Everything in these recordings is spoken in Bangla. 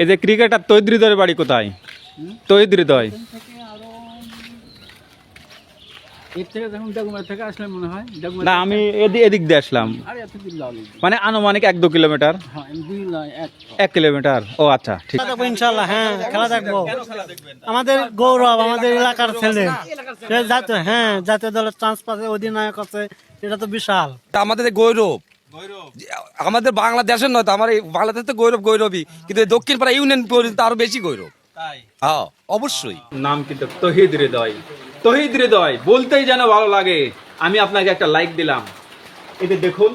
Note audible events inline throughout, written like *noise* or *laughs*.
এই যে ক্রিকেটার তৈদ হৃদয়ের বাড়ি কোথায়? তৈদ হৃদয় মনে হয় না আমি এদি- এদিক দিয়ে আসলাম। মানে আনুমানিক এক দু কিলোমিটার? হ্যাঁ এক কিলোমিটার। ও আচ্ছা ঠিক। ইনশাল্লাহ হ্যাঁ খেলা দেখব আমাদের গৌরব আমাদের এলাকার ছেলে। হ্যাঁ জাতীয় দলের চান্স পাচ্ছে অধিনায়ক আছে এটা তো বিশাল। তা আমাদের গৌরব আমাদের বাংলাদেশের নয় তো আমার এই বাংলাদেশ তো গৌরব গৌরবই। কিন্তু দক্ষিণ পাড়া ইউনিয়ন পর্যন্ত আরও বেশি গৌরব। হ্যাঁ অবশ্যই। নাম কিন্তু তহিদ হৃদয়। তহিদ হৃদয় বলতেই যেন ভালো লাগে। আমি আপনাকে একটা লাইক দিলাম। এতে দেখুন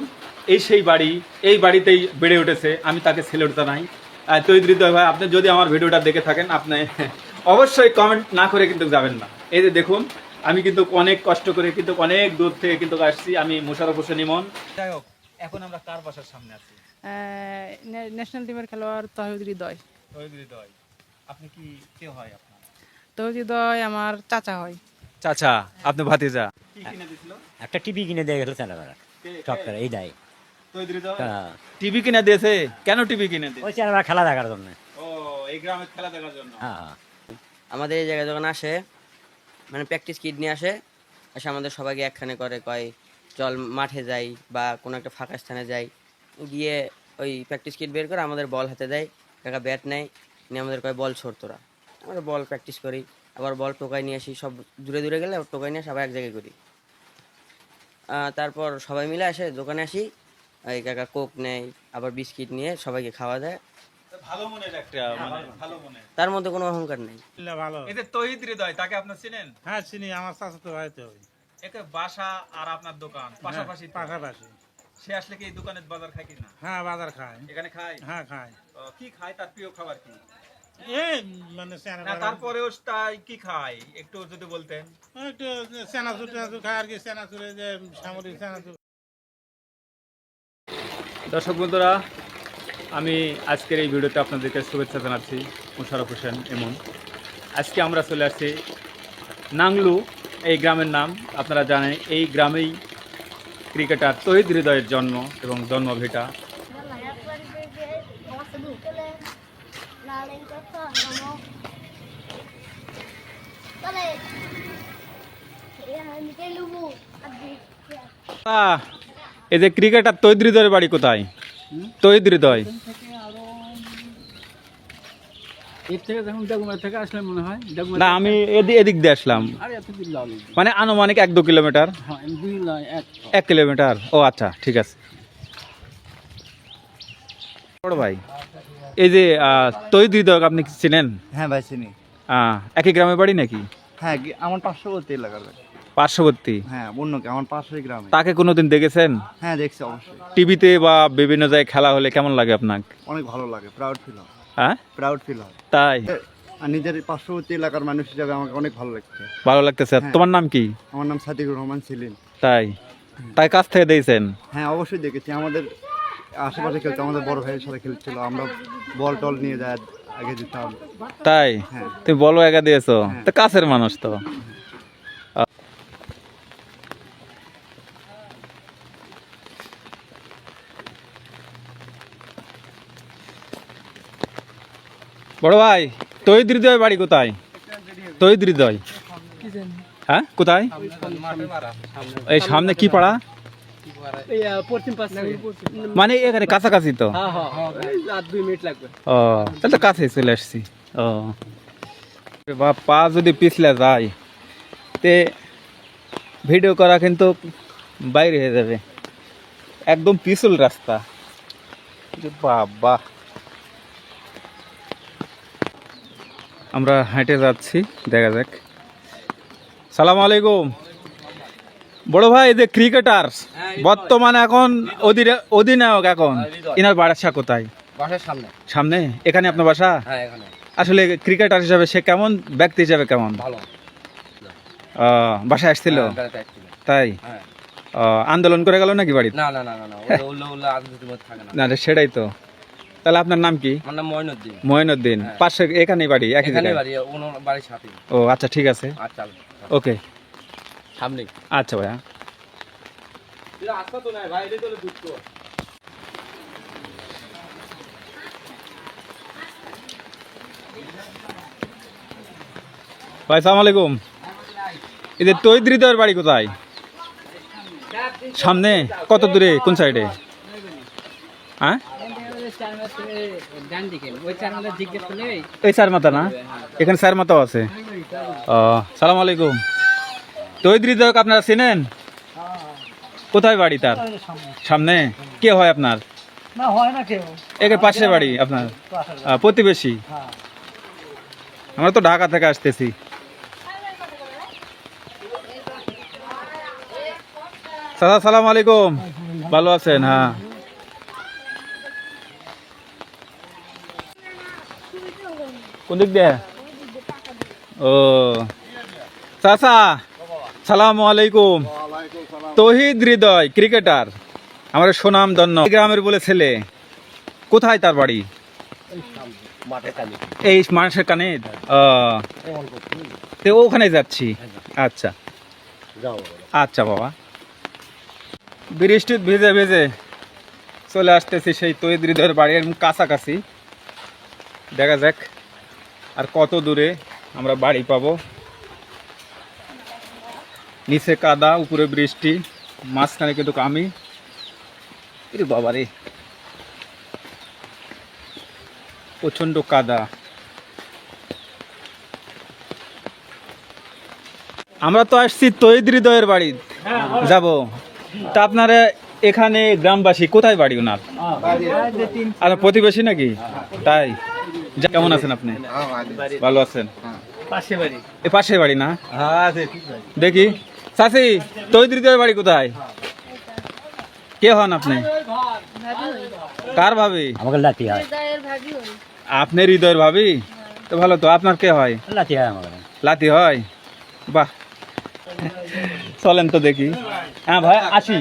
এই সেই বাড়ি এই বাড়িতেই বেড়ে উঠেছে। আমি তাকে ছেলে জানাই। আহ, তহিদ হৃদয় ভাই আপনি যদি আমার ভিডিওটা দেখে থাকেন আপনি *laughs* অবশ্যই কমেন্ট না করে কিন্তু যাবেন না। এই যে দেখুন আমি কিন্তু অনেক কষ্ট করে কিন্তু অনেক দূর থেকে কিন্তু আসছি। আমি মোশারফ হোসেন ইমন। যাই হোক এখন আমরা কার বাসার সামনে আছি? ন্যাশনাল টিমের খেলোয়াড় তহিদ হৃদয়। তহিদ হৃদয় আপনি কি কে হয় আপনার? তহিদ হৃদয় আমার চাচা হয়। চাচা আপনি ভাতিজা। কি কিনে দিছিল? একটা টিভি কিনে দিয়ে গেল চ্যানেলরা সবটার এই দেয় তহিদ হৃদয়? হ্যাঁ। টিভি কিনে দিয়েছে? কেন টিভি কিনে দিয়েছে? ওই চ্যানেলরা খেলা দেখার জন্য। ও এই গ্রামে খেলা দেখার জন্য। হ্যাঁ হ্যাঁ। আমাদের এই জায়গায় যখন আসে মানে প্র্যাকটিস কিট নিয়ে আসে এসে আমাদের সবাইকে একখানে করে কয় চল মাঠে যাই বা কোনো একটা ফাঁকা স্থানে যাই গিয়ে ওই প্র্যাকটিস কিট বের করে আমাদের বল হাতে দেয় কাকা ব্যাট নেয় নিয়ে আমাদের কয় বল ছোড় তোরা। আমরা বল প্র্যাকটিস করি আবার বল টোকাই নিয়ে আসি সব দূরে দূরে গেলে টোকাই নিয়ে আসি আবার এক জায়গায় করি। তারপর সবাই মিলে আসে দোকানে আসি এই কাকা কোক নেয় আবার বিস্কিট নিয়ে সবাইকে খাওয়া দেয়। ভালো মনের একটা মানে তার মধ্যে কোনো অহংকার নেই। ভালো। যে তহিদ হৃদয় তাকে আপনার চিনেন? হ্যাঁ চিনি আমার চাচা তো হয়তো একে বাসা আর আপনার দোকান পাশাপাশি পাশাপাশি। সে আসলে কি এই দোকানের বাজার খায় কিনা? হ্যাঁ বাজার খায়। এখানে খায়? হ্যাঁ খায়। কি খায়? তার প্রিয় খাবার কি? এই মানে না তারপরেও তাই কি খায়? একটু যদি বলতেন। একটু সেনাচুর টেনাচুর খায় আর কি সেনাচুরে যে সামরিক সেনাচুর দর্শক বন্ধুরা আমি আজকের এই ভিডিওতে আপনাদেরকে শুভেচ্ছা জানাচ্ছি মুশারফ হোসেন এমন। আজকে আমরা চলে আসছি নাংলু এই গ্রামের নাম, আপনারা জানেন, এই গ্রামেই ক্রিকেটার তহিদ হৃদয়ের জন্ম এবং জন্মভিটা এই যে ক্রিকেটার তহিদ হৃদয়ের বাড়ি কোথায়? তহিদ হৃদয় এর থেকে যখন ডাকুমার থেকে আসলে মনে হয় ডাকুমার না আমি এদি- এদিক দিয়ে আসলাম। মানে আনুমানিক এক দু কিলোমিটার। হ্যাঁ এক। কিলোমিটার। ও আচ্ছা ঠিক আছে। বড় ভাই এই যে তহিদ হৃদয় আপনি কি চিনেন? হ্যাঁ ভাই চিনি। একই গ্রামে বাড়ি নাকি? হ্যাঁ আমার পার্শ্ববর্তী এলাকার পার্শ্ববর্তী? হ্যাঁ অন্য আমার পাশের গ্রামে। তাকে কোনোদিন দেখেছেন? হ্যাঁ দেখছি অবশ্যই। টিভিতে বা বিভিন্ন জায়গায় খেলা হলে কেমন লাগে আপনার অনেক ভালো লাগে প্রাউড ফিল হয়। হ্যাঁ? প্রাউড ফিল হয়। তাই? আর নিজের পার্শ্ববর্তী এলাকার মানুষ হিসাবে আমাকে অনেক ভালো লাগছে। ভালো লাগতেছে। হ্যাঁ। তোমার নাম কি? আমার নাম সাদিকুর রহমান সেলিম। তাই? তাই কাছ থেকে দিয়েছেন হ্যাঁ অবশ্যই দেখেছি। আমাদের আশেপাশে খেলতো আমাদের বড় ভাইয়ের সাথে খেলছিল। আমরা বল টল নিয়ে যায় আগে দিতাম। তাই? হ্যাঁ। তুমি বলো একা দিয়েছ? হ্যাঁ। তো কাছের মানুষ তো। বড় ভাই তহিদ হৃদয় বাড়ি কোথায়? তহিদ হৃদয়? হ্যাঁ কোথায়? এই সামনে কি পাড়া? মানে এখানে কাছাকাছি তো? ও, তাহলে কাছে চলে আসছি। ও। বা পা যদি পিছলে যায়, তে ভিডিও করা কিন্তু বাইরে হয়ে যাবে। একদম পিছল রাস্তা। বাবা। আমরা হেঁটে যাচ্ছি দেখা যাক। সালাম আলাইকুম। বড় ভাই যে ক্রিকেটার বর্তমানে এখন অধীনে- অধিনায়ক এখন। ইনার বাসা কোথায়? সামনে। সামনে? এখানে আপনার বাসা? হ্যাঁ আসলে ক্রিকেটার হিসাবে সে কেমন? ব্যক্তি হিসাবে কেমন? বাসায় আসছিল? তাই? হ্যাঁ। আন্দোলন করে গেল নাকি বাড়িতে? না। না সেটাই তো। তাহলে আপনার নাম কি? আমার নাম ময়নুদ্দিন ময়নুদ্দিন পাশে এখানেই বাড়ি একই এখানে জায়গায়? বাড়ি ওনার বাড়ির সাথে ও আচ্ছা ঠিক আছে। আচ্ছা। ওকে। সামনে। আচ্ছা ভাইয়া। আসতো না ভাই এটা তো দুঃখ ভাই সালাম আলাইকুম। এদের বাড়ি কোথায়? সামনে? কত দূরে? কোন সাইডে হ্যাঁ? এই চার মাথা না? এখানে চার মাথাও আছে। ও, সালাম আলাইকুম। তৈদ্রিদক আপনারা চেনেন? কোথায় বাড়ি তার? সামনে? কে হয় আপনার? একের পাশে বাড়ি আপনার? প্রতিবেশী? আমরা তো ঢাকা থেকে আসতেছি। সালাম আলাইকুম। ভালো আছেন? হ্যাঁ। কোন দিক দিয়ে? ও। চাচা সালাম আলাইকুম। তহিদ হৃদয় ক্রিকেটার আমার সুনাম ধন্য। গ্রামের বলে ছেলে কোথায় তার বাড়ি? এই মানুষের কানে? ও, তো ওখানে যাচ্ছি। আচ্ছা। আচ্ছা বাবা। বৃষ্টির ভিজে ভিজে চলে আসতেছি সেই তৈদ হৃদয়ের বাড়ির কাছাকাছি। দেখা যাক। আর কত দূরে আমরা বাড়ি পাব? নিচে কাদা উপরে বৃষ্টি মাঝখানে কিন্তু আমি এরে বাবা রে। প্রচণ্ড কাদা। আমরা তো আসছি তৈদ হৃদয়ের বাড়ি। যাব। তা আপনারা এখানে গ্রামবাসী কোথায় বাড়ি ওনার? আর প্রতিবেশী নাকি? তাই। কেমন আছেন আপনি? ভালো আছেন? পাশে বাড়ি। এ পাশে বাড়ি না? দেখি। চাষি তৈদ হৃদয়ের বাড়ি কোথায়? কে হন আপনি? কার ভাবি? আমাকে লাতি হয়। আপনি হৃদয়ের ভাবি? তো ভালো তো আপনার কে হয়? হয় লাতি হয়? বাহ। চলেন তো দেখি। হ্যাঁ ভাই আসি।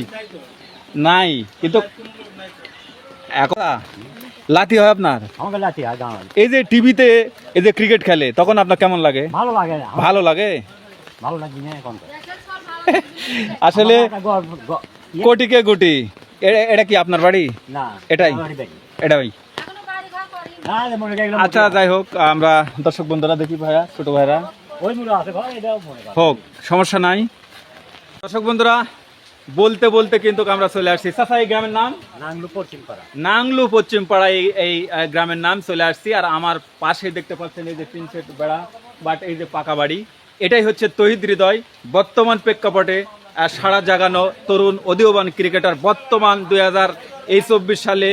নাই কিন্তু এখন লাতি হয় আপনার? আমাকে লাতি হয় এই যে টিভিতে এই যে ক্রিকেট খেলে তখন আপনার কেমন লাগে? ভালো লাগে না। ভালো লাগে? ভালো লাগছে না এখন *laughs* আসলে ইয়ে- কোটিকে গুটি? এ- এটা কি আপনার বাড়ি? না এটাই? এটা এগুলো আচ্ছা যাই হোক আমরা দর্শক বন্ধুরা দেখি ভাইয়া ছোট ভাইরা। হোক সমস্যা নাই। দর্শক বন্ধুরা বলতে বলতে কিন্তু আমরা চলে আসছি। চাচা এই গ্রামের নাম? নাংলু পশ্চিম পাড়া। নাংলু পশ্চিম পাড়া এই এই গ্রামের নাম চলে আসছি। আর আমার পাশে দেখতে পাচ্ছেন এই যে তিন সেট বেড়া বাট এই যে পাকা বাড়ি। এটাই হচ্ছে তহিদ হৃদয় বর্তমান প্রেক্ষাপটে সারা জাগানো তরুণ অধীয়বান ক্রিকেটার। বর্তমান দুই হাজার এই চব্বিশ সালে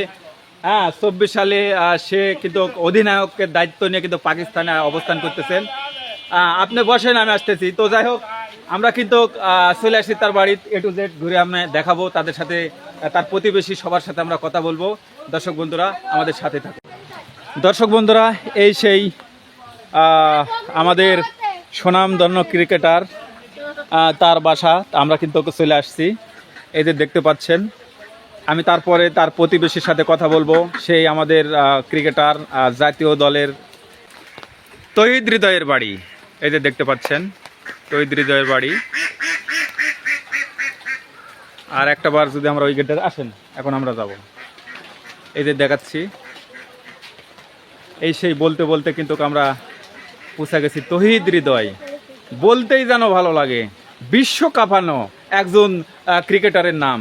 হ্যাঁ চব্বিশ সালে সে কিন্তু অধিনায়কের দায়িত্ব নিয়ে কিন্তু পাকিস্তানে অবস্থান করতেছেন। আপনি বসেন, আমি আসতেছি। তো যাই হোক, আমরা কিন্তু চলে আসছি তার বাড়ি এ টু জেড ঘুরে আমি দেখাবো, তাদের সাথে তার প্রতিবেশী, সবার সাথে আমরা কথা বলব। দর্শক বন্ধুরা, আমাদের সাথে থাকুন। দর্শক বন্ধুরা, এই সেই আমাদের সুনামধন্য ক্রিকেটার তার বাসা, আমরা কিন্তু চলে আসছি। এই যে দেখতে পাচ্ছেন, আমি তারপরে তার প্রতিবেশীর সাথে কথা বলব। সেই আমাদের ক্রিকেটার জাতীয় দলের তহিদ হৃদয়ের বাড়ি। এই যে দেখতে পাচ্ছেন তহিদ হৃদয়ের বাড়ি। আর একটা বার যদি আমরা ওই গেটে আসেন, এখন আমরা যাব। এই যে দেখাচ্ছি। এই সেই বলতে বলতে কিন্তু আমরা পৌঁছে গেছি তহিদ হৃদয়। বলতেই যেন ভালো লাগে, বিশ্ব কাঁপানো একজন ক্রিকেটারের নাম।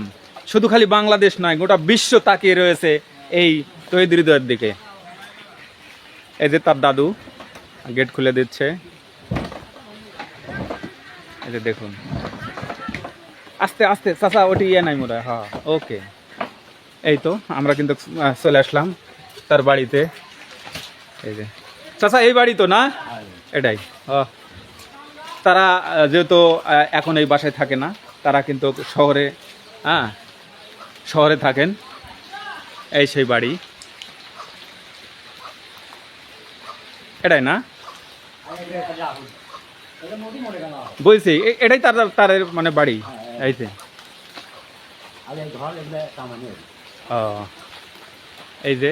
শুধু খালি বাংলাদেশ নয়, গোটা বিশ্ব তাকিয়ে রয়েছে এই তহিদ হৃদয়ের দিকে। এই যে তার দাদু, গেট খুলে দিচ্ছে। এই যে দেখুন। আস্তে আস্তে চাচা ওটি ইয়ে নাই মোরা হ্যাঁ। ওকে এই তো আমরা কিন্তু চলে আসলাম তার বাড়িতে। এই যে। চাচা এই বাড়ি তো না? এটাই। ও তারা যেহেতু এখন এই বাসায় থাকে না তারা কিন্তু শহরে হ্যাঁ শহরে থাকেন। এই সেই বাড়ি। এটাই না? বলছি এটাই তার তার মানে বাড়ি এইতে এই ঘর এগুলো কামানি হয়েছে। ও এই যে।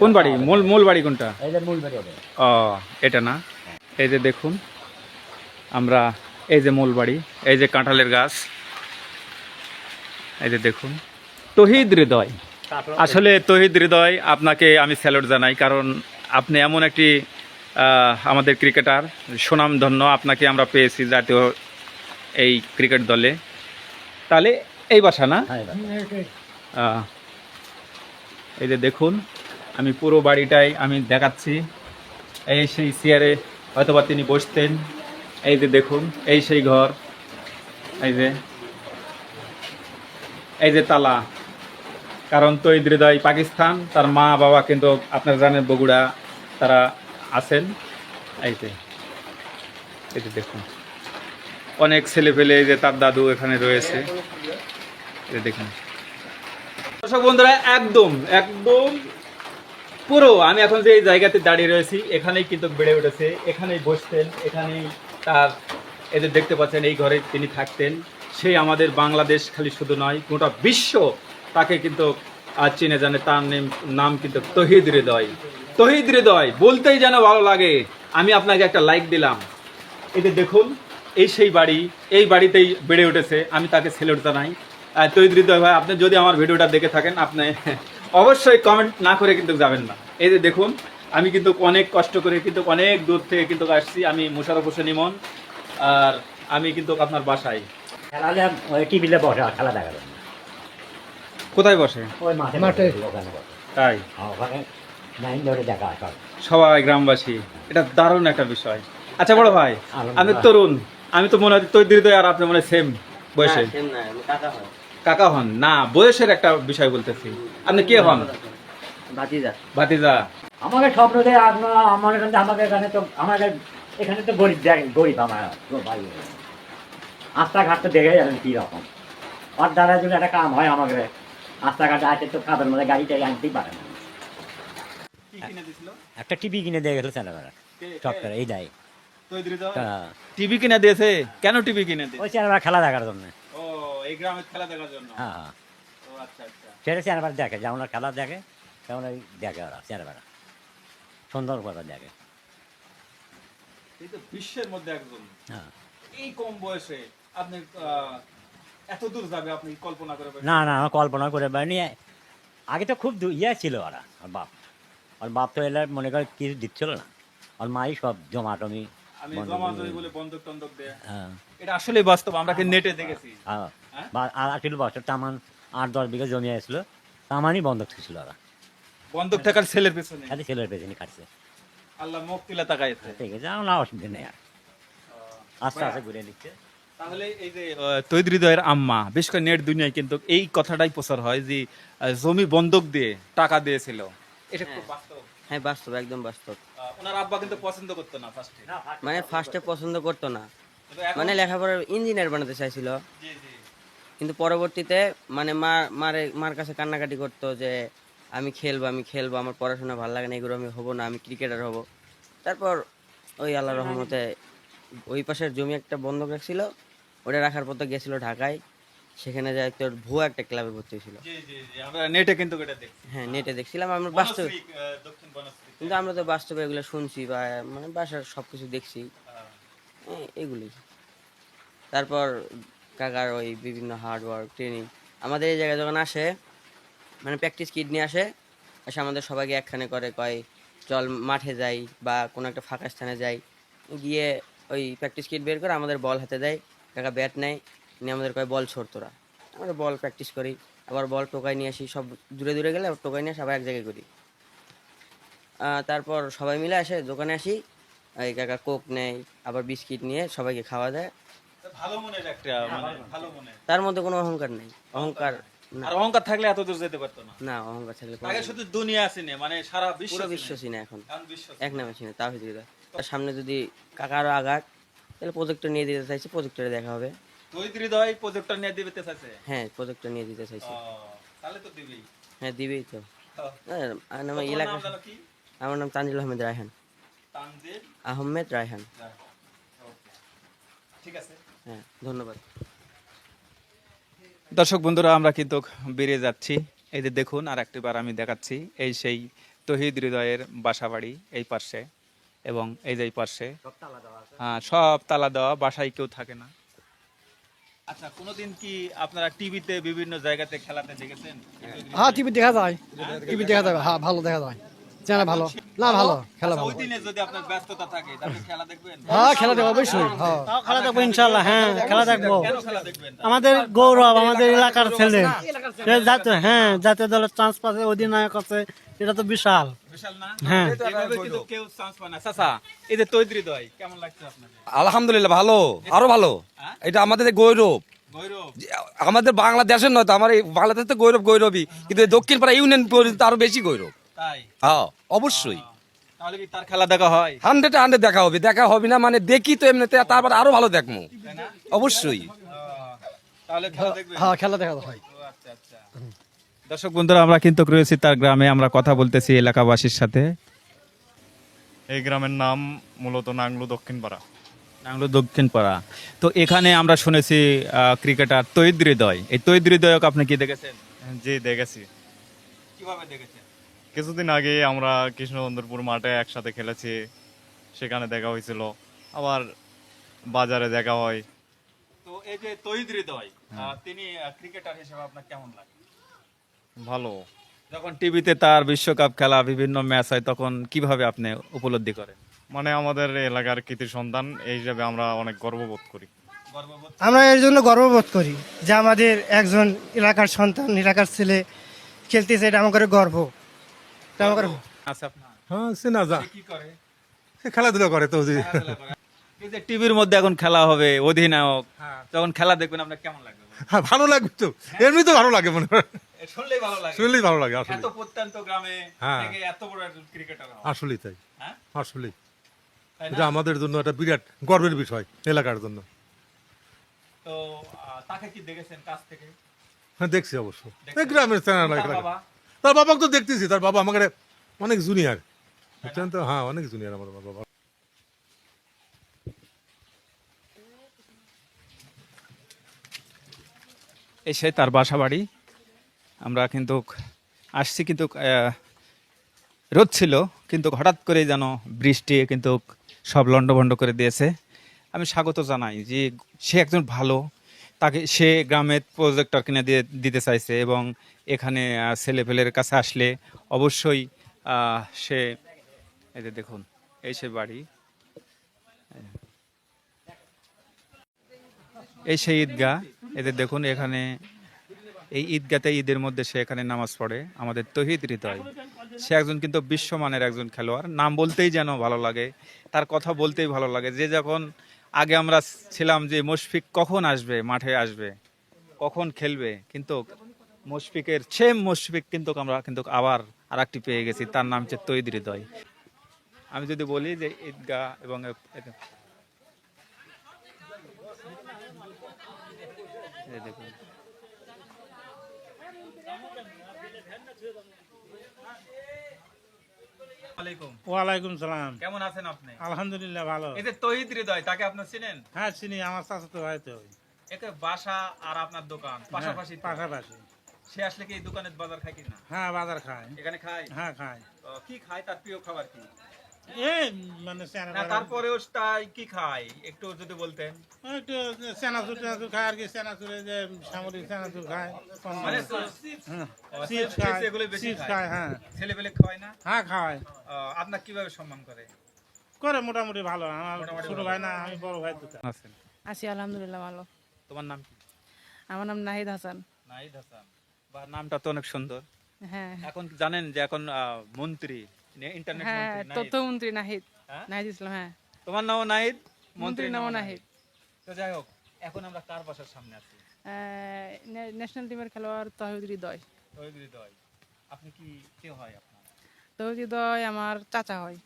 কোন বাড়ি? মূল মূল বাড়ি কোনটা? ও এটা না? এই যে দেখুন আমরা এই যে মূল বাড়ি এই যে কাঁঠালের গাছ। এই যে দেখুন তহিদ হৃদয়। আসলে তহিদ হৃদয় আপনাকে আমি স্যালুট জানাই কারণ আপনি এমন একটি আমাদের ক্রিকেটার সুনামধন্য আপনাকে আমরা পেয়েছি জাতীয় এই ক্রিকেট দলে। তাহলে এই বাসা না? হ্যাঁ এই যে দেখুন আমি পুরো বাড়িটাই আমি দেখাচ্ছি। এই সেই চেয়ারে হয়তোবা তিনি বসতেন। এই যে দেখুন এই সেই ঘর এই যে এই যে তালা। কারণ তৈদ হৃদয় পাকিস্তান তার মা বাবা কিন্তু আপনারা জানেন বগুড়া তারা আছেন? এই যে, এই দেখুন। অনেক ছেলে পেলে যে তার দাদু এখানে রয়েছে। দেখুন। দর্শক বন্ধুরা, একদম একদম পুরো, আমি এখন যে জায়গাতে দাঁড়িয়ে রয়েছি, এখানেই কিন্তু বেড়ে উঠেছে। এখানেই বসতেন, এখানেই তার এদের দেখতে পাচ্ছেন, এই ঘরে তিনি থাকতেন। সেই আমাদের বাংলাদেশ খালি শুধু নয়, গোটা বিশ্ব তাকে কিন্তু আর চিনে জানে। তার নাম কিন্তু তহিদ হৃদয়। তহিদ হৃদয় বলতেই যেন ভালো লাগে। আমি আপনাকে একটা লাইক দিলাম। এতে দেখুন এই সেই বাড়ি এই বাড়িতেই বেড়ে উঠেছে। আমি তাকে ছেলে জানাই। আর তৈরি হৃদয় ভাই আপনি যদি আমার ভিডিওটা দেখে থাকেন আপনি অবশ্যই কমেন্ট না করে কিন্তু যাবেন না। এই যে দেখুন আমি কিন্তু অনেক কষ্ট করে কিন্তু অনেক দূর থেকে কিন্তু আসছি। আমি মুশারফ হোসেন ইমন আর আমি কিন্তু আপনার বাসায়। খেলালে টিভিতে বসে খেলা দেখা কোথায় বসে? ওই মাঠে মাঠে। তাই? ওখানে নাইন দেখা সব সবাই গ্রামবাসী এটা দারুণ একটা বিষয়। আচ্ছা বড় ভাই আমি তরুণ আমি তো মনে হয় তৈরি হৃদয় আর আপনি মনে সেম বয়সে। কাকা হন? না বয়সের একটা বিষয় বলতেছি। আপনি কে হন? ভাতিজা। ভাতিজা। আমাকে স্বপ্ন দেয় আপনার আমার এখানে আমাকে এখানে তো আমাকে এখানে তো গরিব দেখ গরিব আমার ভাই। রাস্তাঘাট তো দেখে যাবেন কী রকম আর দ্বারা যদি একটা কাম হয় আমাকে রাস্তাঘাটে আছে তো কাদের মধ্যে গাড়ি টাড়ি আনতেই পারে না। একটা টিভি কিনে দিয়ে গেল ছেলেমেয়েরা চক্করে এই দেয় হ্যাঁ। টিভি কিনে দিয়েছে? কেন টিভি কিনে দিয়েছে ওই ছেলেমেয়েরা খেলা দেখার জন্য। ও এই খেলা দেখার জন্য? হ্যাঁ হ্যাঁ। আচ্ছা আচ্ছা। দেখে যেমন খেলা দেখে তেমন ওই দেখে ওরা সুন্দর করে দেখে। এই তো বিশ্বের মধ্যে একজন। হ্যাঁ। এই কম বয়সে আপনি এত দূর যাবে আপনি কল্পনা করে না না কল্পনা করে পারিনি আগে তো খুব ইয়ে ছিল ওরা বাপ। আর বাপ তো এলে মনে করে কিছু দিচ্ছিল না। আর মাই সব জমাটমি জমা দেয়। হ্যাঁ। এটা আসলে বাস্তব আমরা নেটে দেখেছি? হ্যাঁ। হ্যাঁ? বা- আর ছিল বছর তামান আট দশ বিঘা জমি আসলো তামানই বন্ধক ছিল ওরা। বন্ধক থাকার ছেলের পেছনে। খালি ছেলের পেছনে কাটছে আল্লাহ মুখ তুলে তাকাইছে ঠিক আছে আমার অসুবিধা নেই আর। আস্তে আস্তে ঘুরে নিচ্ছে। তাহলে এই যে তৈদ হৃদয়ের আম্মা বেশ করে নেট দুনিয়ায় কিন্তু এই কথাটাই প্রচার হয় যে জমি বন্ধক দিয়ে টাকা দিয়েছিল। এটা খুব বাস্তব। হ্যাঁ বাস্তব একদম বাস্তব। ওনার আব্বা কিন্তু পছন্দ করতো না ফার্স্টে মানে ফার্স্টে পছন্দ করতো না। মানে লেখাপড়ার ইঞ্জিনিয়ার বানাতে চাইছিল। কিন্তু পরবর্তীতে মানে মা মারে মার কাছে কান্নাকাটি করতো যে আমি খেলব আমি খেলব আমার পড়াশোনা ভালো লাগে না এগুলো আমি হব না আমি ক্রিকেটার হব। তারপর ওই আল্লাহ রহমতে ওই পাশের জমি একটা বন্ধক রাখছিল ওটা রাখার পর তো গেছিল ঢাকায়। সেখানে যাই তোর ভুয়া একটা ক্লাবে ভর্তি হয়েছিল। আমরা নেটে কিন্তু হ্যাঁ নেটে দেখছিলাম আমরা বাস্তবে। কিন্তু আমরা তো বাস্তবে এগুলো শুনছি বা মানে বাসার সব কিছু দেখছি। আহ, এই- এগুলি তারপর কাকার ওই বিভিন্ন হার্ড ওয়ার্ক ট্রেনিং আমাদের এই জায়গায় যখন আসে মানে প্র্যাকটিস কিট নিয়ে আসে এসে আমাদের সবাইকে একখানে করে কয় চল মাঠে যাই বা কোনো একটা ফাঁকা স্থানে যাই। গিয়ে ওই প্র্যাকটিস কিট বের করে আমাদের বল হাতে দেয়। কাকা ব্যাট নেয়। নিয়ে আমাদের কয় বল ছোড় তোরা। আমরা বল প্র্যাকটিস করি আবার বল টোকায় নিয়ে আসি সব দূরে দূরে গেলে আবার টোকাই নিয়ে আবার এক জায়গায় করি। তারপর সবাই মিলে আসে দোকানে আসি এই কাকা কোক নেয় আবার বিস্কিট নিয়ে সবাইকে খাওয়া দেয়। ভালো মনের একটা মানে ভালো মনে তার মধ্যে কোনো অহংকার নেই অহংকার আর অহংকার থাকলে এত দূর যেতে পারতো না। না অহংকার থাকলে আগে শুধু দুনিয়া মানে সারা বিশ্ব পুরো বিশ্ব চিনে এখন। এক নামে চিনে হয়েছে তার সামনে যদি কাকা আরও আগাক তাহলে প্রজেক্টর নিয়ে দিতে চাইছে প্রজেক্টরে দেখা হবে। তৈদ হৃদয় প্রজেক্টর নিয়ে দিতে চাইছে? হ্যাঁ প্রজেক্টর নিয়ে দিতে চাইছে। তাহলে তো দিবেই। হ্যাঁ দিবেই তো। হ্যাঁ। হ্যাঁ, আর আমার এলাকা নাম জানো কি? আমার নাম তানজিল আহমেদ রায়হান। তানজিল আহমেদ রায়হান। ঠিক আছে। হ্যাঁ ধন্যবাদ। দর্শক বন্ধুরা আমরা কিন্তু বেরিয়ে যাচ্ছি। এই যে দেখুন আর একটিবার আমি দেখাচ্ছি। এই সেই তহিদ হৃদয়ের বাসা বাড়ি এই পাশে। এবং এই যে এই পাশে হ্যাঁ সব তালা দেওয়া বাসায় কেউ থাকে না। আচ্ছা কোনোদিন কি আপনারা টিভিতে বিভিন্ন জায়গাতে খেলাতে দেখেছেন? হ্যাঁ টিভি দেখা যায়। টিভি দেখা যায়। হ্যাঁ ভালো দেখা যায়। চ্যানেল ভালো। না ভালো খেলা আচ্ছা, ওই দিনে যদি আপনার ব্যস্ততা থাকে তাহলে খেলা দেখবেন। হ্যাঁ খেলা দেখব অবশ্যই হ্যাঁ। খেলা দেখব ইনশাল্লাহ হ্যাঁ খেলা দেখব। আমাদের গৌরব আমাদের এলাকার ছেলে। জাতীয় হ্যাঁ জাতীয় দলের চান্স পাচ্ছে অধিনায়ক আছে এটা তো বিশাল। বিশাল হ্যাঁ। এভাবে কিন্তু কেউ চান্স পায় না। চাচা এই যে তৈরি দয় কেমন লাগছে আপনাদের? আলহামদুলিল্লাহ ভালো আরও ভালো। এটা আমাদের গৌরব। গৌরব? আমাদের বাংলাদেশের নয় তো আমার এই বাংলাদেশ তো গৌরব গৌরবই। কিন্তু দক্ষিণ পাড়া ইউনিয়ন পর্যন্ত আরও বেশি গৌরব। তাই? হ্যাঁ। অবশ্যই। তাহলে কি তার খেলা দেখা হয়? হান্ড্রেড হান্ড্রেড দেখা হবে দেখা হবে না মানে দেখি তো এমনিতে তারপর আরও ভালো দেখব। অবশ্যই। তাহলে খেলা দেখবেন। হ্যাঁ খেলা দেখা হয়। আচ্ছা আচ্ছা। দর্শক বন্ধুরা আমরা কিন্তু রয়েছি তার গ্রামে আমরা কথা বলতেছি এলাকাবাসীর সাথে। এই গ্রামের নাম মূলত নাংলু দক্ষিণ পাড়া নাংলো দক্ষিণ পাড়া তো এখানে আমরা শুনেছি আহ, ক্রিকেটার তৈদ্রিদয় এই তৈদ্রিদয়ক আপনি কি দেখেছেন? জি দেখেছি। কীভাবে দেখেছেন? কিছুদিন আগে আমরা কৃষ্ণচন্দ্রপুর মাঠে একসাথে খেলেছি সেখানে দেখা হয়েছিল। আবার বাজারে দেখা হয়। তো এই যে তৈদ্রিদয় তিনি ক্রিকেটার হিসেবে আপনার কেমন লাগে? ভালো। যখন টিভিতে তার বিশ্বকাপ খেলা বিভিন্ন ম্যাচ হয় তখন কীভাবে আপনি উপলব্ধি করেন? মানে আমাদের এলাকার কৃতি সন্তান এই হিসাবে আমরা অনেক গর্ববোধ করি। আমরা এর জন্য গর্ববোধ করি যে আমাদের একজন এলাকার সন্তান এলাকার ছেলে খেলতেছে এটা আমাদের গর্ব এটা আমাদের আছে আপনার হ্যাঁ চেনা যা। সে কি করে? সে খেলাধুলা করে তো যে। খেলাধুলা করে। যে টিভির মধ্যে এখন খেলা হবে অধিনায়ক যখন খেলা দেখবেন আপনার কেমন লাগবে? হ্যাঁ, ভালো লাগবে তো। এমনি তো ভালো লাগে মনে শুনলেই ভালো লাগে। শুনলেই ভালো লাগে আসলে এত প্রত্যন্ত গ্রামে হ্যাঁ। থেকে এত বড় ক্রিকেটার আসলেই তাই। হ্যাঁ? আসলেই। এটা আমাদের জন্য একটা বিরাট গর্বের বিষয় এলাকার জন্য। তো তাকে কি দেখেছেন কাছ থেকে? হ্যাঁ দেখছি অবশ্য? এই গ্রামের চ্যানেল তার বাবা তার বাবাকে তো দেখতেছি, তার বাবা আমাকে অনেক জুনিয়র বুঝছেন তো? হ্যাঁ অনেক জুনিয়র আমার বাবা। এসে তার বাসা বাড়ি আমরা কিন্তু আসছি, কিন্তু রোদ ছিল, কিন্তু হঠাৎ করে যেন বৃষ্টি, কিন্তু সব লন্ডভন্ড করে দিয়েছে। আমি স্বাগত জানাই যে সে একজন ভালো তাকে, সে গ্রামের প্রজেক্টর কিনে দিয়ে দিতে চাইছে এবং এখানে ছেলেপেলের কাছে আসলে অবশ্যই সে, এই যে দেখুন, এই সে বাড়ি। এই সেই ঈদগাহ এদের দেখুন, এখানে, এই ঈদগাতে, ঈদের মধ্যে সে এখানে নামাজ পড়ে, আমাদের তহিদ হৃদয়। সে একজন কিন্তু বিশ্বমানের একজন খেলোয়াড়। নাম বলতেই যেন ভালো লাগে, তার কথা বলতেই ভালো লাগে। যে যখন আগে আমরা ছিলাম যে মুশফিক কখন আসবে মাঠে আসবে কখন খেলবে কিন্তু মুশফিকের সেম মুশফিক কিন্তু আমরা কিন্তু আবার আর একটি পেয়ে গেছি তার নাম হচ্ছে তৈদ হৃদয় আমি যদি বলি যে ঈদগাহ এবং দেখুন ওয়ালাইকুম ওয়ালাইকুম সালাম। কেমন আছেন আপনি? আলহামদুলিল্লাহ ভালো। এই যে তহিদ হৃদয় তাকে আপনার চিনেন? হ্যাঁ চিনি আমার চাচা তো একে বাসা আর আপনার দোকান পাশাপাশি তো। পাশাপাশি। সে আসলে কি দোকানে বাজার খায় কিনা? হ্যাঁ বাজার খায়। এখানে খায়? হ্যাঁ খায়। কি খায়? তার প্রিয় খাবার কি? না তারপরেও তাই কি খায়? একটু যদি বলতেন। একটু সেনাচুর টেনাচুর খায় আর কি সেনাচুরে যে সামরিক সেনাচুর খায়। ও, চিপস চিপস খায় চিপস খায়। খায় হ্যাঁ। ছেলে পেলে খাওয়ায় না? হ্যাঁ খাওয়ায় আপনার কীভাবে সম্মান করে? করে মোটামুটি ভালো আমার ছোট ভাই না আমি বড় ভাই তো আছেন? আছি আলহামদুলিল্লাহ ভালো। তোমার নাম কি? আমার নাম নাহিদ হাসান। নাহিদ হাসান। বা নামটা তো অনেক সুন্দর। হ্যাঁ। এখন জানেন যে এখন আহ, মন্ত্রী। ইন্টারনেট হ্যাঁ নাহিদ। তথ্যমন্ত্রী নাহিদ। হ্যাঁ? নাহিদ ইসলাম হ্যাঁ। তোমার নাম নাহিদ মন্ত্রীর নামও নাহিদ। তো যাই হোক এখন আমরা কার বাসার সামনে আছি? ন্যাশনাল টিমের খেলোয়াড় তহিদ হৃদয়। তহিদ হৃদয় আপনি কি কে হয় আপনার? তহিদ হৃদয় আমার চাচা হয়।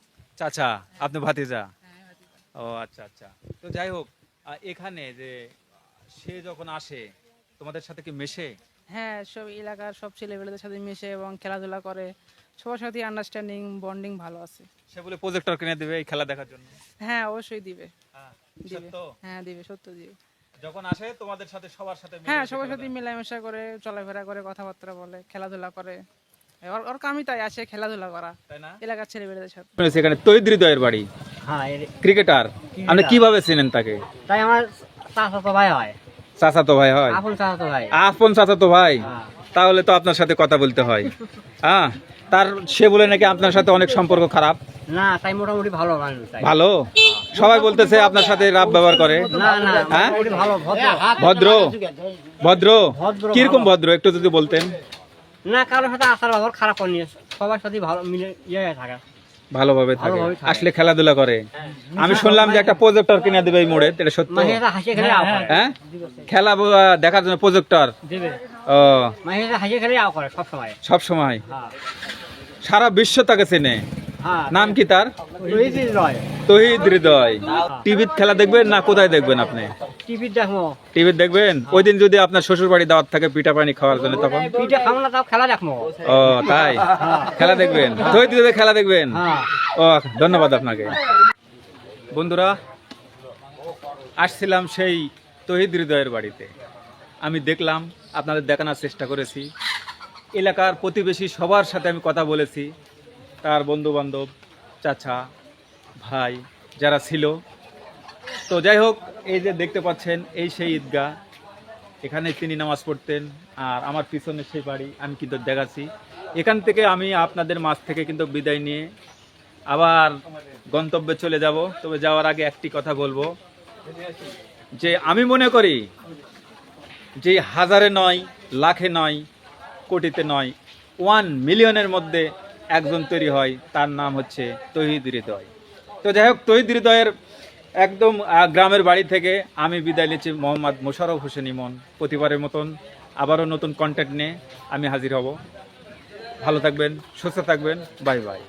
চাচা আপনি ভাতিজা? ও আচ্ছা আচ্ছা। তো যাই হোক এখানে যে সে যখন আসে তোমাদের সাথে কি মেশে? হ্যাঁ সব এলাকার সব ছেলেপেলেদের সাথে মিশে এবং খেলাধুলা করে। সবার সাথে আন্ডারস্ট্যান্ডিং বন্ডিং ভালো আছে। সে বলে প্রজেক্টর কিনে দেবে এই খেলা দেখার জন্য। হ্যাঁ অবশ্যই দিবে। হ্যাঁ দিবে। সত্য? হ্যাঁ দিবে সত্য দিবে। যখন আসে তোমাদের সাথে সবার সাথে হ্যাঁ সবার সাথে মেলামেশা করে চলাফেরা করে কথাবার্তা বলে খেলাধুলা করে। ওর কামই তাই আসে খেলাধুলা করা। তাই না? এলাকার ছেলেপেলেদের সাথে। সেখানে তৈদ হৃদয়ের বাড়ি? হ্যাঁ ক্রিকেটার? আপনি কীভাবে চিনেন তাকে? তাই আমার চাচা তো ভাই হয়। চাচাতো ভাই হয়? আপন চাচা তো ভাই। আপন চাচাতো ভাই? তাহলে তো আপনার সাথে কথা বলতে হয়। হ্যাঁ তার সে বলে নাকি আপনার সাথে অনেক সম্পর্ক খারাপ। না তাই মোটামুটি ভালো ভালো? সবাই বলতেছে আপনার সাথে রাব ব্যবহার করে। না না হ্যাঁ? ভদ্র। ভদ্র? ভদ্র? ভদ্র, কীরকম ভদ্র? একটু যদি বলতেন। না কারোর সাথে আসার ব্যবহার খারাপ করেনি সবার সাথে ভালো মিলে ইয়ে থাকা। ভালোভাবে থাকে। আসলে খেলাধুলা করে। আমি শুনলাম যে একটা প্রজেক্টর কিনে দেবে এই মোড়ে এটা সত্য? করে হ্যাঁ। খেলা দেখার জন্য প্রজেক্টর দেবে। ও। মাহিরা হাসি খেলে আও করে সব সময় সব সময়? হ্যাঁ। সারা বিশ্ব তাকে চেনে। হ্যাঁ। নাম কি তার? তহিদ হৃদয়। টিভির খেলা দেখবেন না কোথায় দেখবেন আপনি? টিভি দেখবেন? ওই দিন যদি আপনার শ্বশুর বাড়ি দাওয়াত থাকে পিঠা পানি খাওয়ার জন্য তখন? পিঠে খাব না তাও খেলা দেখব। ও তাই? খেলা দেখবেন? তহিদ হৃদয় খেলা দেখবেন? হ্যাঁ। ও ধন্যবাদ আপনাকে। বন্ধুরা আসছিলাম সেই তহিদ হৃদয়ের বাড়িতে। আমি দেখলাম আপনাদের দেখানোর চেষ্টা করেছি। এলাকার প্রতিবেশী সবার সাথে আমি কথা বলেছি। তার বন্ধু বান্ধব চাচা, ভাই যারা ছিল। তো যাই হোক, এই যে দেখতে পাচ্ছেন, এই সেই ঈদগাহ। এখানে তিনি নামাজ পড়তেন আর আমার পিছনে সেই বাড়ি আমি কিন্তু দেখাচ্ছি। এখান থেকে আমি আপনাদের মাছ থেকে কিন্তু বিদায় নিয়ে আবার গন্তব্যে চলে যাব। তবে যাওয়ার আগে একটি কথা বলব। যে আমি মনে করি যে হাজারে নয়, লাখে নয়, কোটিতে নয়, ওয়ান মিলিয়নের মধ্যে একজন তৈরি হয়, তার নাম হচ্ছে তহিদ হৃদয়। তো যাই হোক, তহিদ হৃদয়ের একদম গ্রামের বাড়ি থেকে আমি বিদায় নিচ্ছি মোহাম্মদ মোশারফ হোসেন ইমন প্রতিবারের মতন। আবারও নতুন কন্টেন্ট নিয়ে আমি হাজির হব। ভালো থাকবেন, সুস্থ থাকবেন, বাই বাই।